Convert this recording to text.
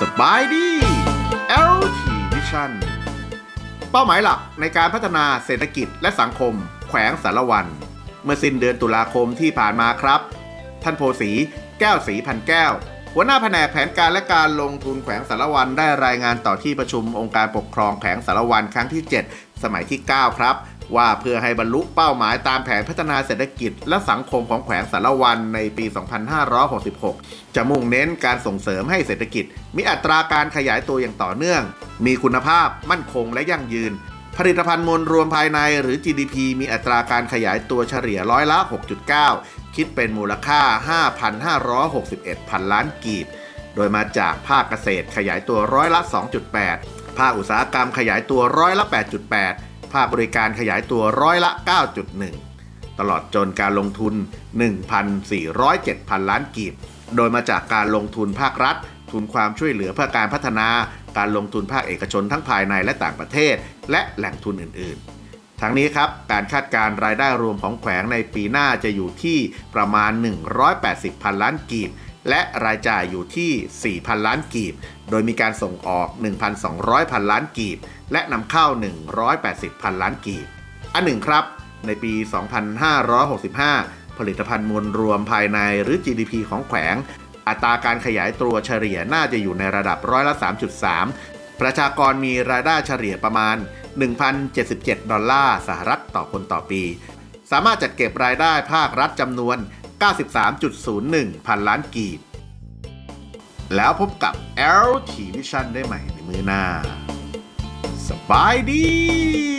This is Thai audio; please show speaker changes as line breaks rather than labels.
สบายดี LT Vision เป้าหมายหลักในการพัฒนาเศรษฐกิจและสังคม แขวงสารวัน เมื่อสิ้นเดือนตุลาคมที่ผ่านมาครับ ท่านโพสีแก้วสีพันแก้ว หัวหน้าแผนกแผนการและการลงทุนแขวงสารวันได้รายงานต่อที่ประชุมองค์การปกครองแขวงสารวันครั้งที่ 7 สมัยที่ 9 ครับ ว่าเพื่อให้บรรลุเป้าหมายตามแผนพัฒนาเศรษฐกิจ และสังคมของแขวงสารวันในปี 2566 จะมุ่งเน้นการส่งเสริมให้เศรษฐกิจ มีอัตราการขยายตัวอย่างต่อเนื่อง มีคุณภาพมั่นคงและยั่งยืน ผลิตภัณฑ์มวลรวมภายในหรือ GDP มีอัตราการขยายตัวเฉลี่ยร้อยละ 6.9 คิดเป็นมูลค่า 5,561พันล้านกีบโดยมาจากภาคเกษตรขยายตัวร้อยละ 2.8 ภาคอุตสาหกรรมขยายตัวร้อยละ 8.8 ภาคบริการขยายตัวร้อยละ 9.1 ตลอดจนการลงทุน 1,407พันล้านกีบ โดยมาจากการลงทุนภาครัฐ ทุนความช่วยเหลือเพื่อการพัฒนา การลงทุนภาคเอกชนทั้งภายในและต่างประเทศ และแหล่งทุนอื่น ๆทั้งนี้ครับ การคาดการ์รายได้รวมของแขวงในปีหน้าจะอยู่ที่ประมาณ 180 พันล้านกีบ และรายจ่ายอยู่ที่ 4,000 ล้านกีบ โดยมีการส่งออก 1,200 พันล้านกีบ และนำเข้า 180 พันล้านกีบ อันหนึ่งครับ ในปี 2565 ผลิตภัณฑ์มวลรวมภายในหรือ GDP ของแขวง อัตราการขยายตัวเฉลี่ยน่าจะอยู่ในระดับร้อยละ 3.3 ประชากรมีรายได้เฉลี่ยประมาณ 1,077 ดอลลาร์สหรัฐต่อคนต่อปี สามารถจัดเก็บรายได้ภาครัฐจำนวน 93.01 พันล้านกีบ แล้วพบกับ LT Vision ได้ใหม่ในมือหน้า สบายดี